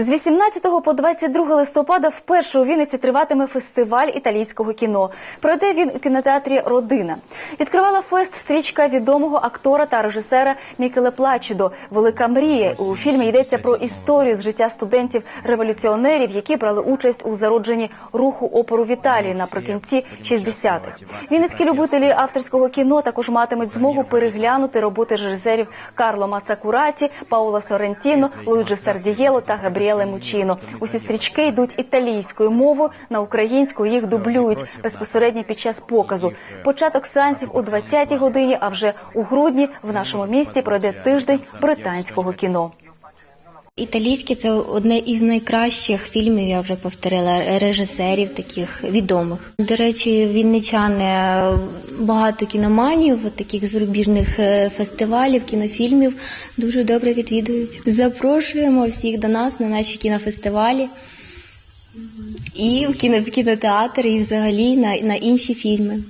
З 18 по 22 листопада вперше у Вінниці триватиме фестиваль італійського кіно. Пройде він у кінотеатрі Родина. Відкривала фест стрічка відомого актора та режисера Мікеле Плачідо Велика мрія. У фільмі йдеться про історію з життя студентів-революціонерів, які брали участь у зародженні руху опору в Італії наприкінці 60-х. Вінницькі любителі авторського кіно також матимуть змогу переглянути роботи режисерів Карло Мацакураті, Паула Сорентіно, Луїджі Сардієло та Габріеле Мучіно. Усі стрічки йдуть італійською мовою, на українську їх дублюють безпосередньо під час показу. Початок сеансів у 20-й годині, а вже у грудні в нашому місті пройде тиждень британського кіно. Італійське це одне із найкращих фільмів, я вже повторила, режисерів таких відомих. До речі, вінничани багато кіноманів, таких зарубіжних е, фестивалів, кінофільмів дуже добре відвідують. Запрошуємо всіх до нас на наші кінофестивалі і в кіно в кінотеатр, і взагалі на, на інші фільми.